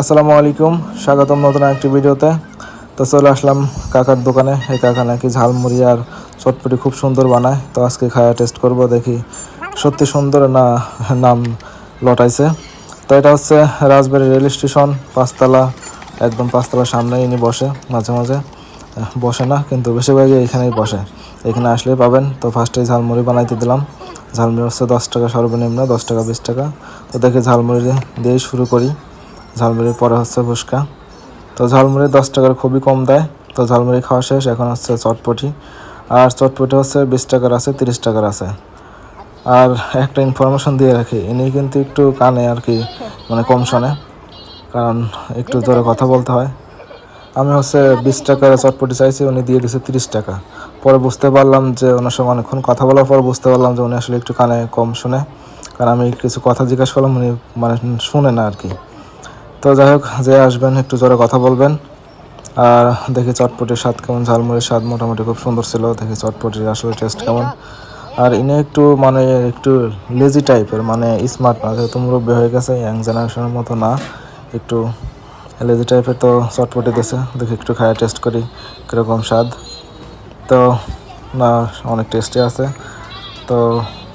আসসালামু আলাইকুম, স্বাগতম নতুন একটি ভিডিওতে। তো চলে আসলাম কাকার দোকানে। এই কাকা নাকি ঝালমুড়ি আর চটপটি খুব সুন্দর বানায়। তো আজকে খায়া টেস্ট করব, দেখি সত্যি সুন্দর না নাম লটাইছে। তো এটা হচ্ছে রাজবাড়ি রেল স্টেশন, পাঁচতলা, একদম পাঁচতলার সামনে ইনি বসে, মাঝে মাঝে। বসে না, কিন্তু বেশিরভাগই এখানেই বসে। এখানে আসলেই পাবেন। তো ফার্স্টে ঝালমুড়ি বানাইতে দিলাম। ঝালমুড়ি হচ্ছে দশ টাকা সর্বনিম্ন, দশ টাকা, বিশ টাকা। তো দেখি ঝালমুড়ি দিয়েই শুরু করি। ঝালমুড়ির পরে হচ্ছে ফুচকা। তো ঝালমুড়ি দশ টাকার খুবই কম দেয়। তো ঝালমুড়ি খাওয়া শেষ, এখন হচ্ছে চটপটি। আর চটপটি হচ্ছে বিশ টাকার আছে, তিরিশ টাকার আছে। আর একটা ইনফরমেশন দিয়ে রাখি, ইনি কিন্তু একটু কানে আর কি মানে কম শোনে। কারণ একটু জোরে কথা বলতে হয়। আমি হচ্ছে বিশ টাকার চটপটি চাইছি, উনি দিয়ে দিছে তিরিশ টাকা। পরে বুঝতে পারলাম যে ওনার সঙ্গে অনেকক্ষণ কথা বলার পর বুঝতে পারলাম যে উনি আসলে একটু কানে কম শুনে। কারণ আমি কিছু কথা জিজ্ঞাসা করলাম, উনি মানে শুনে না আর কি। তো যাই হোক, যে আসবেন, একটু জোরে কথা বলবেন। আর দেখি চটপটির স্বাদ কেমন, ঝালমুড়ির স্বাদ মোটামুটি খুব সুন্দর ছিল। দেখি চটপটির আসলে টেস্ট কেমন। আর ইনি একটু মানে একটু লেজি টাইপের মানে স্মার্ট না, যেহেতু মুরব্বী হয়ে গেছে ইয়াং জেনারেশনের মতো না। একটু লেজি টাইপের তো চটপটি দিছে। দেখি একটু খায়া টেস্ট করি, কীরকম স্বাদ। তো না, অনেক টেস্টি আছে। তো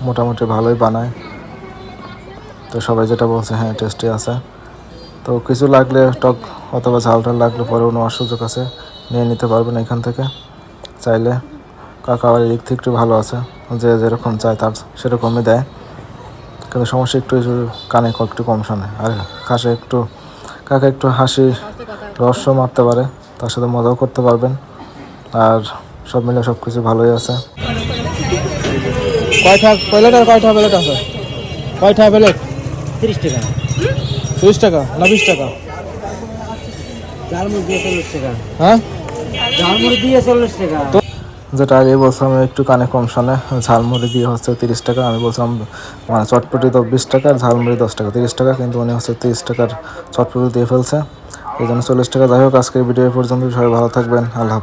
মোটামুটি ভালোই বানায়। তো সবাই যেটা বলছে হ্যাঁ টেস্টি আছে। তো কিছু লাগলে টক অথবা ঝাল টাল লাগলে পরেও নেওয়ার সুযোগ আছে, নিয়ে নিতে পারবেন এখান থেকে। চাইলে কাকা আবার দিক থেকে একটু ভালো আছে, যে যেরকম চায় তার সেরকমই দেয়। কিন্তু সমস্যা একটু কানে একটু কম শোনে, আর কাছে একটু, কাকা একটু হাসি, রহস্য মারতে পারে, তার সাথে মজাও করতে পারবেন। আর সব মিলে সব কিছু ভালোই আছে। কয়টা প্লেট কয়টা আছে? কয়টা প্লেট? তিরিশ টাকা। তিরিশ টাকা না বিশ টাকা? চল্লিশ হ্যাঁ? চল্লিশ যেটা আগে বলছিলাম একটু কানে কম শোনে ঝালমুড়ি দিয়ে হচ্ছে তিরিশ টাকা আমি বলছিলাম মানে চটপটি তো বিশ টাকা ঝালমুড়ি দশ টাকা তিরিশ টাকা কিন্তু উনি হচ্ছে তিরিশ টাকার চটপটি দিয়ে ফেলছে। এই জন্য চল্লিশ টাকা। যাই হোক আজকের ভিডিও পর্যন্ত সবাই ভালো থাকবেন। আল্লাহ হাফিজ।